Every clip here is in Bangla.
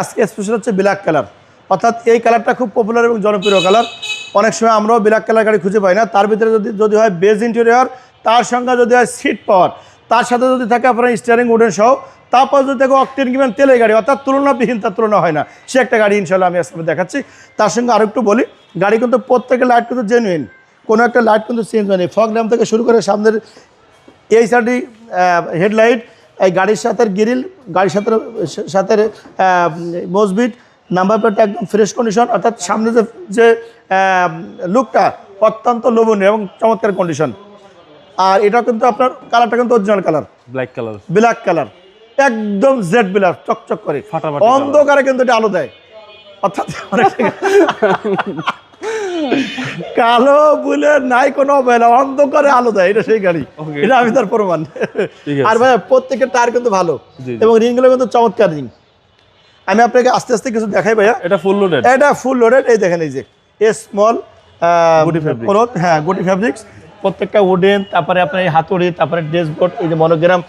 আজকে স্পেশাল হচ্ছে ব্ল্যাক কালার অর্থাৎ এই কালারটা খুব পপুলার এবং জনপ্রিয় কালার অনেক সময় আমরাও ব্ল্যাক কালার গাড়ি খুঁজে পাই না। তার ভিতরে যদি যদি হয় বেজ ইন্টেরিয়র তার সঙ্গে যদি হয় সিট পাওয়ার তার সাথে যদি থাকে আপনার স্টিয়ারিং উডেন সহ, তারপর যদি থাকে অকটেন কিংবা তেলের গাড়ি, অর্থাৎ তুলনাবিহীন তার তুলনা হয় না। সে একটা গাড়ি ইনশাল্লাহ আমি আজকে দেখাচ্ছি। তার সঙ্গে আরেকটু বলি, গাড়ি কিন্তু প্রত্যেকের লাইট কিন্তু জেনুইন কোনো একটা লাইট কিন্তু চেঞ্জ হয়নি। ফগ ল্যাম্প থেকে শুরু করে সামনের এই সাইডে হেডলাইট এই গাড়ির সাথে গ্রিল গাড়ির সাথে সাথে মজবিট নাম্বার প্লেটটা একদম ফ্রেশ কন্ডিশন অর্থাৎ সামনে যে যে লুকটা অত্যন্ত লোভনীয় এবং চমৎকার কন্ডিশন আর এটা কিন্তু আপনার কালারটা কিন্তু original colour black colour black colour একদম জেড ব্ল্যাক চকচক করে। ফাটাফাটি অন্ধকারে কিন্তু এটা আলো দেয়। অর্থাৎ কালো বলে নাই কোনো অবহেলা অন্ধকারে আলো দেয় এটা সেই গাড়ি। এটা আমি তার প্রমাণ। আর ভাই প্রত্যেকের টায়ার কিন্তু ভালো। এবং রিংগুলো কিন্তু চমৎকার রিং। আমি আপনাকে আস্তে আস্তে কিছু দেখাই ভাইয়া। এটা ফুল লোডেড এটা ফুল লোডেড এই দেখেন এই যে এ স্মল Goody fabric. হ্যাঁ গুটি ফ্যাব্রিক্স প্রত্যেকটা উডেন তারপরে আপনার এই হাতুড়ি তারপরে ড্যাশবোর্ড এই যে মনোগ্রাম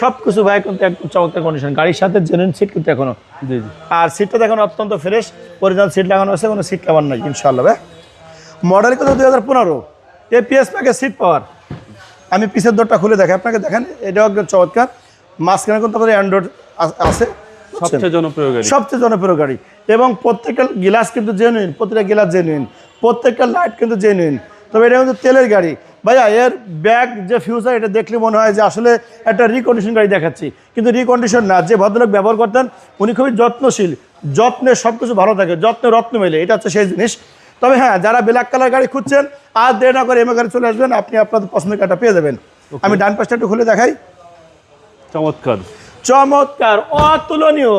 সব কিছু ভাই কিন্তু একদম চমৎকার কন্ডিশন গাড়ির সাথে জেনুইন সিট কিন্তু এখনও। জি জি। আর সিটটা দেখুন অত্যন্ত ফ্রেশ অরিজিনাল সিট লাগানো আছে কোনো সিট কাভার নাই ইনশাল্লাহ ভাই মডেল কিন্তু দুই হাজার পনেরো। এপিএস প্যাকে সিট পাওয়ার আমি পিছের দরটা খুলে দেখাই আপনাকে দেখেন এটাও একদম চমৎকার। মাঝখানে কিন্তু আমাদের অ্যান্ড্রয়েড আছে। সবচেয়ে জনপ্রিয় গাড়ি। সবচেয়ে জনপ্রিয় গাড়ি। এবং প্রত্যেকটা গ্লাস কিন্তু জেনুইন প্রত্যেকটা গ্লাস জেনুইন প্রত্যেকটা লাইট কিন্তু জেনুইন তবে এটা কিন্তু তেলের গাড়ি। ভাইয়া এর ব্যাগ যে ফিউচার এটা দেখলে মনে হয় যে আসলে একটা রিকন্ডিশন গাড়ি দেখাচ্ছি। কিন্তু রিকন্ডিশন না যে ভদ্রলোক ব্যবহার করতেন উনি খুবই যত্নশীল। যত্নে সব কিছু ভালো থাকে যত্নে রত্ন মেলে। এটা হচ্ছে সেই জিনিস। তবে হ্যাঁ যারা ব্ল্যাক কালার গাড়ি খুঁজছেন আর দেড় না করে এমএ গাড়ি চলে আসবেন আপনি আপনাদের পছন্দের গাড়িটা পেয়ে যাবেন। আমি ডান পাশটা একটু খুলে দেখাই। চমৎকার। চমৎকার অতুলনীয়।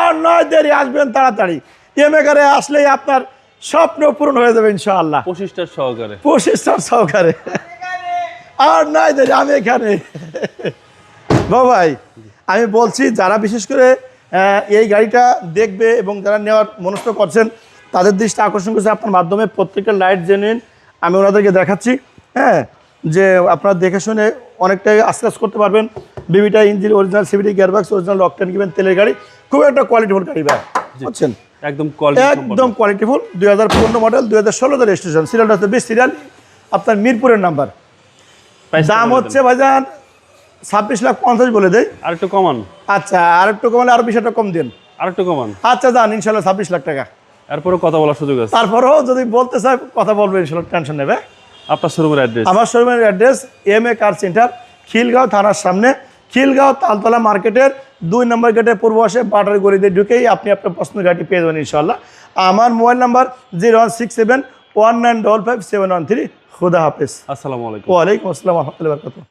আর নয় দেরি আসবেন তাড়াতাড়ি। এমেকারে আসলেই আপনার স্বপ্ন পূরণ হয়ে যাবে ইনশাআল্লাহ। পঁচিশটার সহকারে। পঁচিশ স্টার সহকারে। আর নয় দেরি আমি এখানে। ভাই আমি বলছি যারা বিশেষ করে এই গাড়িটা দেখবে এবং যারা নেওয়ার মনস্থ করছেন তাদের দৃষ্টি আকর্ষণ করছে আপনার মাধ্যমে। প্রত্যেকটা লাইট জেনুইন আমি ওনাদেরকে দেখাচ্ছি হ্যাঁ যে আপনারা দেখে শুনে অনেকটাই আস্তে করতে পারবেন। বিবিটা engine original CVT gearbox original লকটেন কিবেন তেলের গাড়ি। খুব একটা কোয়ালিটিফুল গাড়ি ভাই বুঝছেন? একদম একদম কোয়ালিটিফুল দুই হাজার পনেরো মডেল দুই হাজার ষোলোতে রেজিস্ট্রেশন সিরিয়ালটা হচ্ছে বিশ সিরিয়াল আপনার মিরপুরের নাম্বার দাম হচ্ছে ভাইজান ছাব্বিশ লাখ পঞ্চাশ বলে দেয় আর একটু কমান। আচ্ছা আর একটু কমালে আরও বিশ টাকা কম দিন। আর একটু কমান। আচ্ছা যান ইনশাল্লাহ ছাব্বিশ লাখ টাকা। এরপরে কথা বলার সুযোগ আছে। তারপরেও যদি বলতে চাই কথা বলবেন ইনশাল্লাহ টেনশন নেবে। আপনার শোরুমের অ্যাড্রেস আমার শোরুমের address M A car centre Khilgaon থানার সামনে। খিলগাঁও তালতলা মার্কেটের দুই নম্বর গেটের পূর্ব আসে বাটার গলিতে ঢুকেই আপনি আপনার পছন্দের গাড়িটি পেয়ে যাবেন ইনশাল্লাহ। আমার mobile number zero one six seven one nine double five seven one three খুদা হাফেজ। আসসালামু আলাইকুম। ওয়ালাইকুম আসসালাম রহমতুল্লাহ বরকাতুহ।